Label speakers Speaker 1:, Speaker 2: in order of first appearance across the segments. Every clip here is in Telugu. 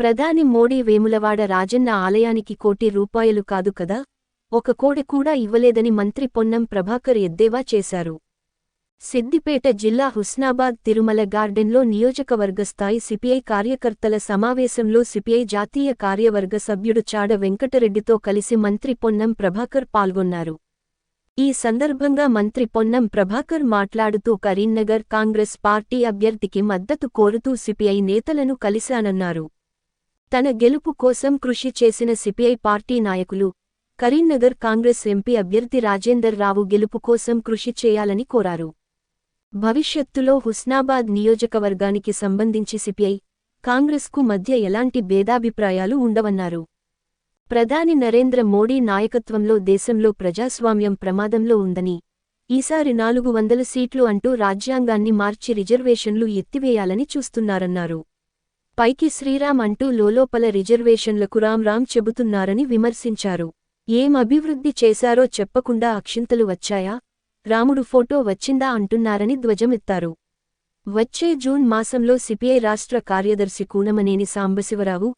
Speaker 1: ప్రధాని మోడీ వేములవాడ రాజన్న ఆలయానికి కోటి రూపాయలు కాదు కదా? ఒక కోడి కూడా ఇవ్వలేదని మంత్రి పొన్నం ప్రభాకర్ ఎద్దేవా చేశారు. సిద్దిపేట జిల్లా హుస్నాబాద్ తిరుమల గార్డెన్లో నియోజకవర్గ స్థాయి సిపిఐ కార్యకర్తల సమావేశంలో సిపిఐ జాతీయ కార్యవర్గ సభ్యుడు చాడ వెంకటరెడ్డితో కలిసి మంత్రి పొన్నం ప్రభాకర్ పాల్గొన్నారు. ఈ సందర్భంగా మంత్రి పొన్నం ప్రభాకర్ మాట్లాడుతూ కరీంనగర్ కాంగ్రెస్ పార్టీ అభ్యర్థికి మద్దతు కోరుతూ సిపిఐ నేతలను కలిశానన్నారు. తన గెలుపు కోసం కృషి చేసిన సిపిఐ పార్టీ నాయకులు కరీంనగర్ కాంగ్రెస్ ఎంపీ అభ్యర్థి రాజేందర్ రావు గెలుపు కోసం కృషి చేయాలని కోరారు. భవిష్యత్తులో హుస్నాబాద్ నియోజకవర్గానికి సంబంధించి సిపిఐ కాంగ్రెస్కు మధ్య ఎలాంటి భేదాభిప్రాయాలు ఉండవన్నారు. ప్రధాని నరేంద్ర మోడీ నాయకత్వంలో దేశంలో ప్రజాస్వామ్యం ప్రమాదంలో ఉందని ఈసారి నాలుగు వందల సీట్లు అంటూ రాజ్యాంగాన్ని మార్చి రిజర్వేషన్లు ఎత్తివేయాలని చూస్తున్నారన్నారు. పైకి శ్రీరామ్ అంటూ లోలోపల రిజర్వేషన్లకు రామ్రామ్ చెబుతున్నారని విమర్శించారు. ఏం అభివృద్ధి చేశారో చెప్పకుండా అక్షింతలు వచ్చాయా? రాముడు ఫోటో వచ్చిందా అంటున్నారని ధ్వజమెత్తారు. వచ్చే జూన్ మాసంలో సిపిఐ రాష్ట్ర కార్యదర్శి కూనమనేని సాంబశివరావు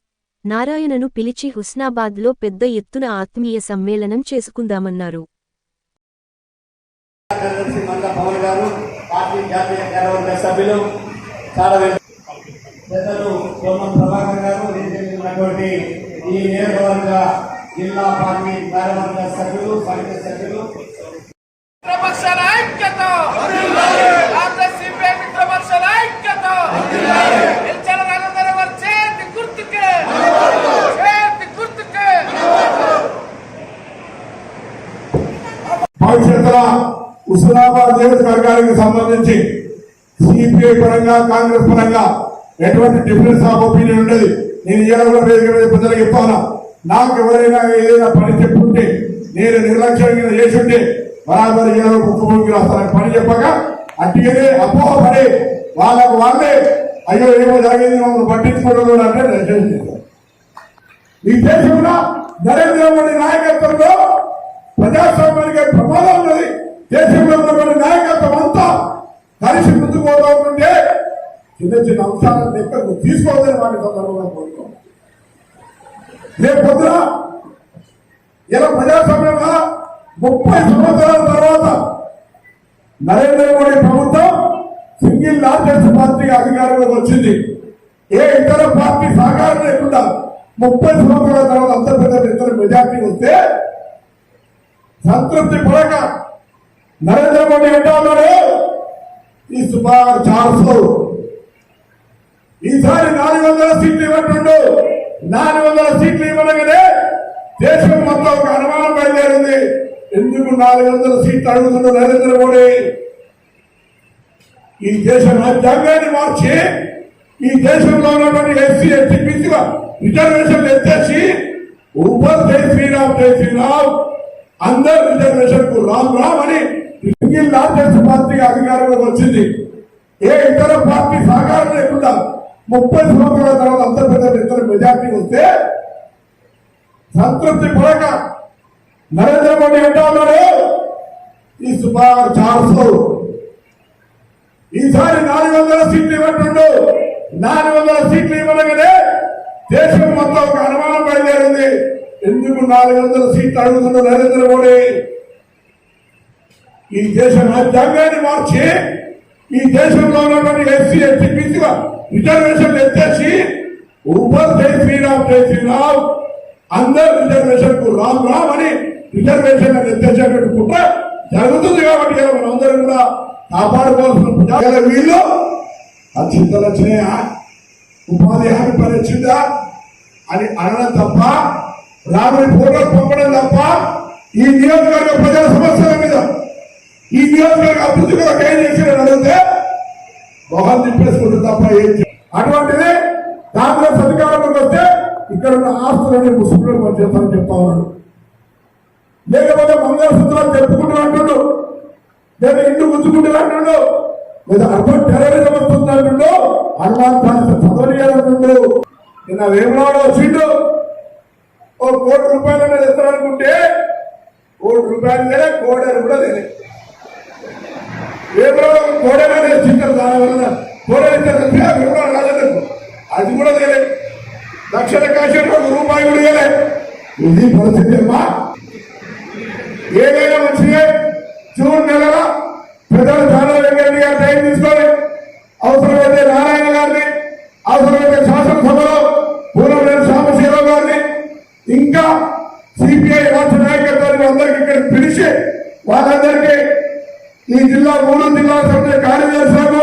Speaker 1: నారాయణను పిలిచి హుస్నాబాద్లో పెద్ద ఎత్తున ఆత్మీయ సమ్మేళనం చేసుకుందామన్నారు.
Speaker 2: చాలా పెద్దలు సోమన్ ప్రభాకర్ గారు ఉన్నటువంటి ఈ నియోజకవర్గ జిల్లా పార్టీ కార్యవర్గ సభ్యులు సమితి సభ్యులు.
Speaker 3: భవిష్యత్తుల హుస్నాబాద్ నియోజకవర్గానికి సంబంధించి సిపిఐ పరంగా కాంగ్రెస్ పరంగా ఎటువంటి డిఫరెన్స్ ఆఫ్ ఒపీనియన్ ఉండదు? నేను ఇవాళ కూడా వేదిక మీద ప్రజలకు చెప్తాను? నాకు ఎవరైనా ఏదైనా పని చెప్పుంటే నేను నిర్లక్ష్యంగా చేసుంటే ఉంటే బరాబర్ ఇవాళ ముఖ్యమంత్రి వస్తానని పని చెప్పక అట్టిగానే అపోహపడి వాళ్ళకు వాళ్ళే అయ్యో ఏమో జరిగింది మమ్మల్ని పట్టించుకోవడం అంటే దయచేసి చేశారు ఈ దేశంలో నరేంద్ర మోడీ నాయకత్వంలో ప్రజాస్వామ్యానికి ప్రమాదం ఉన్నది. దేశంలో ఉన్నటువంటి నాయకత్వం అంతా కలిసి ముందుకు పోతా ఉంటుంటే చిన్న చిన్న అంశాలను లెక్కకు తీసుకోవద్దని వాటి సందర్భంగా కోరుతాం రేపు పొద్దున ఇలా ప్రజాస్వామ్యంగా ముప్పై సంవత్సరాల తర్వాత నరేంద్ర మోడీ ప్రభుత్వం సింగిల్ లార్జెస్ట్ పార్టీగా అధికారంలోకి వచ్చింది. ఏ ఇతర పార్టీ సహకారం లేకుండా ముప్పై సంవత్సరాల తర్వాత అంత పెద్ద ఇతర మెజార్టీ వస్తే సంతృప్తి పడక నరేంద్ర మోడీ అంటా ఉన్నాడు? ఈ సుమారు చార్సు ఈసారి నాలుగు వందల సీట్లు ఇవ్వట్టుండు. నాలుగు వందల సీట్లు ఇవ్వనగానే దేశం మొత్తం ఒక అనుమానం బయలుదేరింది. ఎందుకు నాలుగు వందల సీట్లు అడుగుతున్న నరేంద్ర మోడీ? ఈ దేశ రాజ్యాంగాన్ని మార్చి ఈ దేశంలో ఉన్నటువంటి ఎస్సీ ఎస్టీ పిచ్చిగా రిజర్వేషన్లు ఎత్తేసి ఊపర్ జై శ్రీరామ్ జై శ్రీరామ్ అందరు రిజర్వేషన్కు రామ్ రామ్ అని సింగిల్ లార్జెస్ట్ పార్టీగా అధికారంలోకి వచ్చింది. ఏ ఇతర పార్టీ సహకారం లేకుండా ముప్పై సంవత్సరాల తర్వాత అంత పెద్ద ఇతర మెజార్టీ వస్తే సంతృప్తి పడక. నరేంద్ర మోడీ అంటా ఉన్నాడు ఈ సుమారు చార్సు ఈసారి నాలుగు వందల సీట్లు ఇవ్వట్టుండు. నాలుగు వందల సీట్లు ఇవ్వనగానే దేశం మొత్తం ఒక అనుమానం బయలుదేరింది. ఎందుకు నాలుగు వందల సీట్లు అడుగుతున్నాడు నరేంద్ర మోడీ? ఈ దేశ రాజ్యాంగాన్ని మార్చి ఈ దేశంలో ఉన్నటువంటి ఎస్సీ ఎస్టీ బీసీల రిజర్వేషన్ ఎత్తేసి ఊపర్ జై శ్రీరామ్ జై శ్రీరామ్ అందరు రిజర్వేషన్కు రామ్ రామ్ అని రిజర్వేషన్ ఎత్తేసేటువంటి కుట్ర జరుగుతుంది కాబట్టి మనం అందరం కూడా కాపాడుకోవాల్సిన వీళ్ళు ఆ చింతలు వచ్చినాయా ఉపాధి హామీ పని వచ్చిందా అని అనడం తప్ప రాముని ఫోటోలు పంపడం తప్ప ఈ నియోజకవర్గ ప్రజల సమస్యల మీద ఈ నియోజకవర్గ అభివృద్ధి కూడా గైన్ చేసినని అడిగితే మొహం తిప్పేసుకుంటుంది తప్ప ఏం అటువంటిది కాంగ్రెస్ అధికారంలోకి వస్తే ఇక్కడ ఉన్న ఆస్తులన్నీ ముస్లింలు పనిచేస్తారని చెప్తా ఉన్నాడు. లేకపోతే మంగళసూత్రాలు చెప్పుకుంటూ అంటుండు. లేదా ఇంటి గుర్తుకుంటూ అంటుండు. లేదా అర్బన్ టెర్రరిజం వస్తుంది అంటుండు. అల్లాన్ చదవనియాలంటుండు నిన్న వేమనాడు వచ్చిండు. ఓ కోటి రూపాయలు అనేది ఇస్తారనుకుంటే కోటి రూపాయలు లేదా కోడలు కూడా లేదు. వేమనాడు కోడలు ఇచ్చింటారు దాని వల్ల కోడలు ఇచ్చారు వేమనాడు కాలేదు అది కూడా తెలియదు లక్షల కాసేపు ఒక రూపాయి కూడా ఇవ్వలే ఇది పరిస్థితి అమ్మా. ఏదైనా మంచిదే. జూన్ నెలలో పెద్దలు చాలా వెంకయ్య గారు టైం తీసుకొని అవసరమైతే నారాయణ గారిని అవసరమైతే శాసనసభలో పూర్వమైన సాంబశివరావు గారిని ఇంకా సిపిఐ రాష్ట్ర నాయకత్వాన్ని అందరికీ ఇక్కడ పిలిచి వాళ్ళందరికీ ఈ జిల్లా మూడు జిల్లా సంబంధించిన కార్యదర్శులకు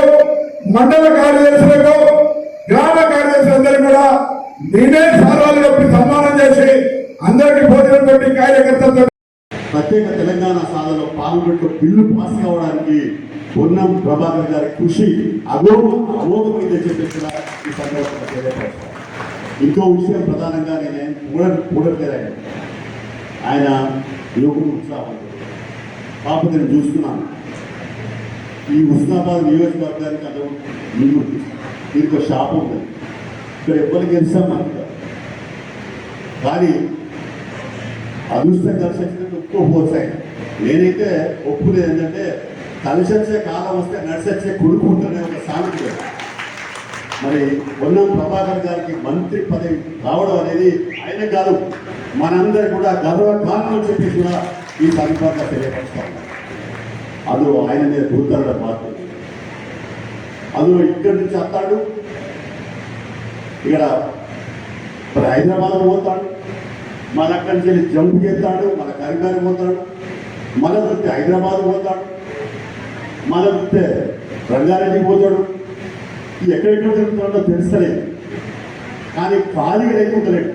Speaker 3: మండల కార్యదర్శులకు గ్రామ కార్యదర్శులందరికీ కూడా నేనే సార్వాలు చెప్పి సన్మానం చేసి అందరికీ భోజనం పెట్టి కార్యకర్తలతో
Speaker 4: ప్రత్యేక తెలంగాణ సాధనలో పార్లమెంట్లో బిల్లు పాస్ కావడానికి పొన్నం ప్రభాకర్ గారి కృషి అగోగ అమోఘమైందని చెప్పేసి కూడా ఈ సందర్భంగా తెలియపరుస్తాను. ఇంకో విషయం ప్రధానంగా నేను చూడ చూడట్లేదు ఆయన ఆయన యువకుడు ఉత్సాహం. పాప నేను చూస్తున్నాను. ఈ హుస్నాబాద్ నియోజకవర్గానికి అదో నీళ్ళు దీనికి ఒక షాప్ ఉంది. ఇక్కడ ఎవరికి గెలిచాం మనకు? కానీ అదృష్టం కలిసి వచ్చినట్టు ఒప్పుకోపోతాయి నేనైతే ఒప్పుకునేది ఏంటంటే కలిసి వచ్చే కాలం వస్తే నడిచి వచ్చే కొడుకు ఉంటేనే ఒక సామెత. మరి ఉన్న ప్రభాకర్ గారికి మంత్రి పదవి రావడం అనేది ఆయన కాదు. మనందరి కూడా గర్వ కారణం అని చెప్పి కూడా ఈ సందర్భంగా తెలియపరుస్తాం అందులో ఆయన మీద గురుతరడ పాత్ర అందులో ఇక్కడి నుంచి వస్తాడు. ఇక్కడ మరి హైదరాబాద్ పోతాడు. మన అక్కడి నుంచి వెళ్ళి జంప్ చేస్తాడు. మన కరీంనగర్ పోతాడు. మన వృత్తి హైదరాబాద్ పోతాడు. మన వృత్తి రంగారెడ్డి పోతాడు. ఎక్కడెక్కడ తిరుగుతాడో తెలుస్తలేదు. కానీ ఖాళీగా లేకుంటలేడు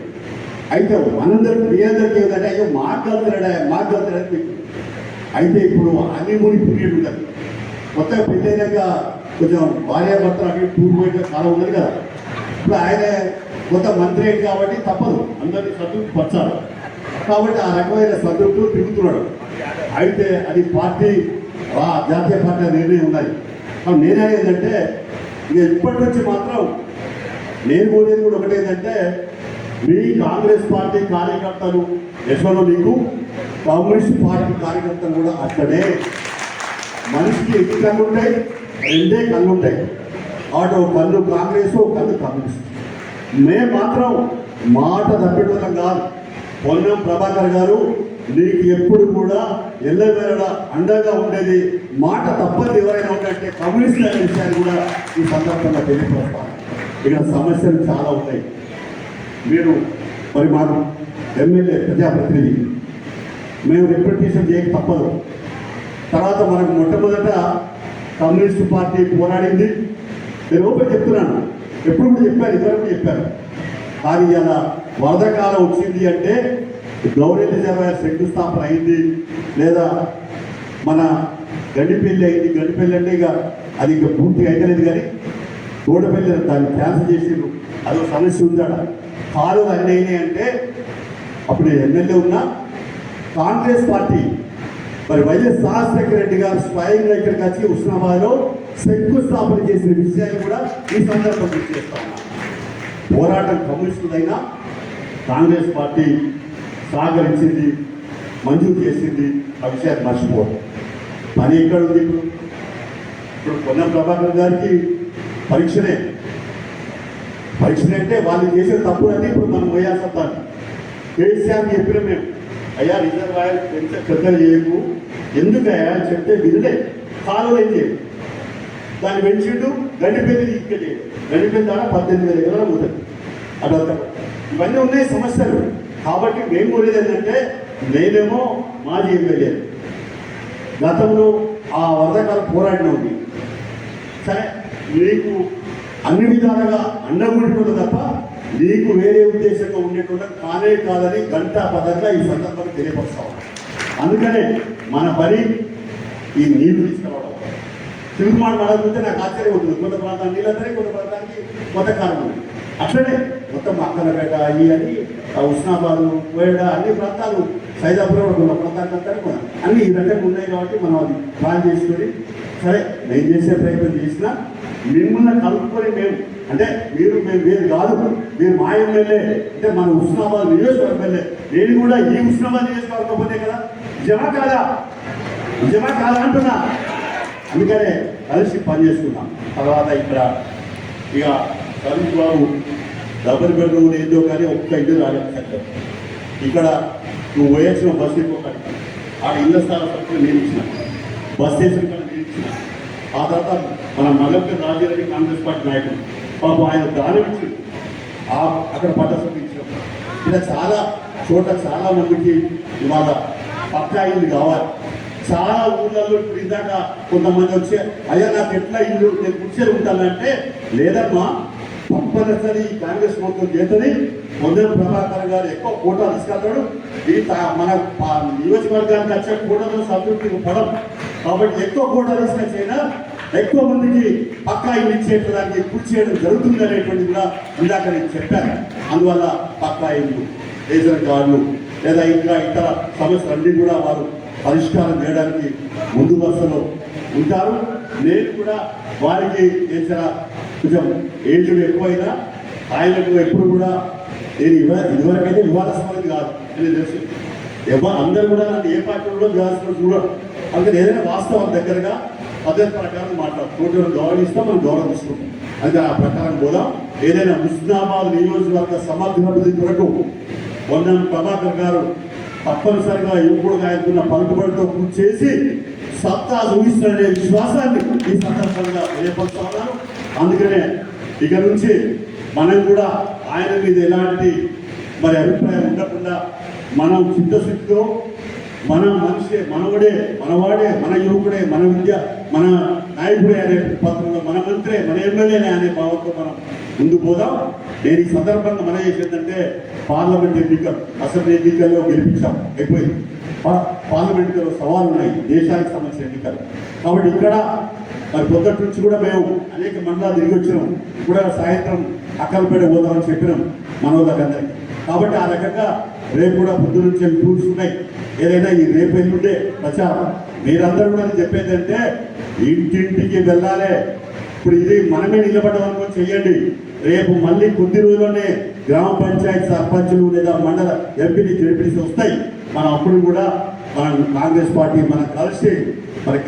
Speaker 4: అయితే మనందరికి మీ అందరికీ ఏంటంటే అయ్యో మాట్లాడుతున్నాడా మాట్లాడుతున్నాడు మీకు అయితే ఇప్పుడు హనీమూని పీరియడ్ ఉంటుంది కొత్తగా పెళ్ళైనాక కొంచెం భార్యాభర్తలు అవి టూర్ పోయిన కాలం ఉన్నది కదా. ఇప్పుడు ఆయన కొత్త మంత్రి కాబట్టి తప్పదు. అందరినీ సంతృప్తి పరచాలి కాబట్టి ఆ రకమైన సంతృప్తులు తిరుగుతున్నాడు. అయితే అది పార్టీ ఆ జాతీయ పార్టీ నిర్ణయం ఉన్నాయి నేనేది ఏంటంటే ఇక ఇప్పటి నుంచి మాత్రం నేను కోరేది కూడా ఒకటి ఏంటంటే మీ కాంగ్రెస్ పార్టీ కార్యకర్తలు ఎసలు నీకు కమ్యూనిస్ట్ పార్టీ కార్యకర్తలు కూడా అక్కడే మనిషికి ఎన్ని కళ్ళు ఉంటాయి రెండే కళ్ళు ఉంటాయి ఆటో కళ్ళు కాంగ్రెస్ కళ్ళు కమ్యూనిస్ట్. మేము మాత్రం మాట తప్పెట్టడం కాదు. పొన్నం ప్రభాకర్ గారు నీకు ఎప్పుడు కూడా ఎల్లవేళ అండగా ఉండేది మాట తప్పది ఎవరైనా ఉందంటే కమ్యూనిస్ట్ అనే విషయాన్ని కూడా ఈ సందర్భంగా తెలియపరుస్తాను. ఇక్కడ సమస్యలు చాలా ఉన్నాయి. మీరు మరి మాకు ఎమ్మెల్యే ప్రజాప్రతినిధి మేము రిప్రజెంటేషన్ చేయక తప్పదు. తర్వాత మనకు మొట్టమొదట కమ్యూనిస్ట్ పార్టీ పోరాడింది. నేను ఓపెన్ చెప్తున్నాను. ఎప్పుడు కూడా చెప్పాను ఇద్దరు చెప్పారు చెప్పాను. కానీ ఇలా వరద కాలం వచ్చింది అంటే గౌరీ రిజర్వాయర్ శంకుస్థాపన అయింది. లేదా మన గండిపల్లి అయింది. గండిపల్లి అంటే ఇక అది ఇంకా పూర్తిగా అయితలేదు కానీ గోడపల్లి దాన్ని క్యాన్సిల్ చేసిండ్రు. అదొక సమస్య ఉందా కారు అన్నీ అయినాయి అంటే అప్పుడు ఎమ్మెల్యే ఉన్నా కాంగ్రెస్ పార్టీ మరి వైఎస్ రాజశేఖర రెడ్డి గారు స్వయంగా ఇక్కడికి వచ్చి ఉస్మానాబాద్లో శంకుస్థాపన చేసిన విషయాన్ని కూడా ఈ సందర్భంగా గుర్తు చేస్తా ఉన్నా. పోరాటం కమ్యూనిస్టులైనా కాంగ్రెస్ పార్టీ సహకరించింది మంజూరు చేసింది ఆ విషయాన్ని మర్చిపోవడం పని ఎక్కడ ఉంది ఇప్పుడు? ఇప్పుడు పొన్న ప్రభాకర్ గారికి పరీక్షనే. పరీక్ష అంటే వాళ్ళు చేసే తప్పులన్నీ ఇప్పుడు మనం వేయాల్సి వస్తాను కేసీఆర్ చెప్పిన మేము. అయ్యా రిజర్వాయర్ పెంచ పెద్దలు చేయకు. ఎందుకయ్యా చెప్తే వినలే. కాలువ అయితే. దాన్ని పెంచిండు గండిపల్లి ఇక్కడ గండిపల్లి ద్వారా పద్దెనిమిది వేల ఎకరాలు పోతుంది అదొక ఇవన్నీ ఉన్నాయి సమస్యలు. కాబట్టి మేము కోరేది ఏంటంటే నేనేమో మాజీ ఎమ్మెల్యే. గతంలో ఆ వరదకాలం పోరాడిన ఉంది సరే మీకు అన్ని విధాలుగా అండగుంటున్నది తప్ప నీకు వేరే ఉద్దేశంగా ఉండేటువంటి కానే కాదని గంట పదంగా ఈ సందర్భంగా తెలియపరుస్తాం అందుకనే మన పని ఈ నీళ్ళు తీసుకురావడం. తిరుగుమాడు నడకుంటే నాకు ఆశ్చర్యం ఉంటుంది కొంత ప్రాంతానికి నీళ్ళందరే కొంత ప్రాంతానికి కొత్త కాలం ఉంది. అట్లనే మొత్తం అక్కలపేట ఈ అని ఆ ఉస్నాబాదు కోయడ అన్ని ప్రాంతాలు సైదాపురం ఉన్న ప్రాంతానికి అంతా కూడా అన్ని ఈ ఉన్నాయి కాబట్టి మనం అది ప్లాన్ చేసుకొని సరే నేను చేసే ప్రయత్నం చేసినా మిమ్మల్ని కలుపుకొని మేము అంటే మీరు మేము మీరు కాదు మీరు మా ఎమ్మెల్యే అంటే మన ఉస్నాబాద్ నియోజకవర్గం ఎమ్మెల్యే. నేను కూడా ఈ ఉస్నాబాద్ నియోజకవర్గం పోతే కదా నిజమా కాదా నిజమా కాదా అంటున్నా. అందుకనే కలిసి పనిచేసుకున్నాం తర్వాత ఇక్కడ ఇక సతీష్ బాబు డబుల్ బెడ్రూమ్ ఏదో కానీ ఒక్క ఇల్లు రాలేదు ఇక్కడ నువ్వు పోయాల్సిన బస్సు ఇంకొకటి ఆ ఇళ్ళ స్థానం నేను ఇచ్చిన. బస్ స్టేషన్ ఆ తర్వాత మన మగల్కి రాజారెడ్డి కాంగ్రెస్ పార్టీ నాయకుడు. పాపం ఆయన దారి నుంచి ఆ అక్కడ పట్టసభ ఇచ్చిన ఇలా చాలా చోట్ల చాలా మందికి ఇవాళ పక్కా ఇల్లు కావాలి. చాలా ఊళ్ళల్లో ఇప్పుడు ఇందాక కొంతమంది వచ్చి అయ్యా నాకు ఎట్లా ఇల్లు? నేను కుర్చీలు ఉంటానంటే లేదమ్మా తప్పనిసరి కాంగ్రెస్ ప్రభుత్వం చేతని పొందిన ప్రభాకర్ గారు ఎక్కువ కోటా తీసుకెళ్తాడు. ఈ మన నియోజకవర్గానికి వచ్చే కోటలో సంతృప్తి పడం కాబట్టి ఎక్కువ కోటా తీసుకొచ్చైనా ఎక్కువ మందికి పక్కా ఇల్లు ఇచ్చేటదానికి కృషి చేయడం జరుగుతుంది అనేటువంటిది కూడా ఇందాక నేను చెప్పాను. అందువల్ల పక్కా ఇల్లు రేషన్ కార్డులు లేదా ఇంకా ఇతర సమస్యలన్నీ కూడా వారు పరిష్కారం చేయడానికి ముందు వరుసలో ఉంటారు. నేను కూడా వారికి చేసిన కొంచెం ఏజ్డ్ ఎక్కువైనా ఆయనకు ఎప్పుడు కూడా నేను ఇవ ఇదివరకైతే వివాదాస్పదం కాదు. అని తెలుసు. ఎవరు అందరూ కూడా నన్ను ఏ పార్టీ కూడా వివాదాస్పదం చూడరు అందుకని ఏదైనా వాస్తవం దగ్గరగా పద్ధతి ప్రకారం మాట్లాడు. కోర్టును గౌరవిస్తాం మనం గౌరవం తీసుకుంటాం. అందుకే ఆ ప్రకారం కూడా ఏదైనా ముస్నాబాద్ నియోజకవర్గ సమర్థించి కొరకు పొన్నం ప్రభాకర్ గారు తప్పనిసరిగా యువకుడుగా ఆయనకున్న పలుకుబడితో పూర్తి చేసి సత్తా చూపిస్తున్న విశ్వాసాన్ని ఈ సందర్భంగా ఏర్పరుస్తా అందుకనే ఇక నుంచి మనం కూడా ఆయన మీద ఎలాంటి మరి అభిప్రాయం ఉండకుండా మనం చిత్తశుద్ధితో మన మనిషి మనవడే మనవాడే మన యువకుడే మన విద్య మన నాయకుడే అనే పత్రంలో మన మంత్రే మన ఎమ్మెల్యేనే అనే భావంతో మనం ముందు పోదాం. నేను ఈ సందర్భంగా మనం చేసేదంటే పార్లమెంట్ ఎన్నికలు అసెంబ్లీ ఎన్నికల్లో గెలిపించాం. అయిపోయింది. పార్లమెంట్లో సవాలు ఉన్నాయి దేశానికి సంబంధించిన ఎన్నికలు. కాబట్టి ఇక్కడ మరి పొద్దుటి నుంచి కూడా మేము అనేక మండలాలు తిరిగి వచ్చినాం. కూడా సాయంత్రం అక్కలపేట పోదామని చెప్పినాం మనోళ్ళకందరికీ. కాబట్టి ఆ రకంగా రేపు కూడా పొద్దు నుంచి టూర్స్ ఉన్నాయి? ఏదైనా ఈ రేపు ఎల్లుండే ప్రచారం. మీరందరూ కూడా చెప్పేదంటే చెప్పేది అంటే ఇంటింటికి వెళ్ళాలి. ఇప్పుడు ఇది మనమే నిలబడడం అనుకో చెయ్యండి. రేపు మళ్ళీ కొద్ది రోజుల్లోనే గ్రామ పంచాయతీ సర్పంచులు లేదా మండల ఎంపీని గెలిపించి వస్తాయి. మనం అప్పుడు కూడా మనం కాంగ్రెస్ పార్టీ మనం కలిసి మరి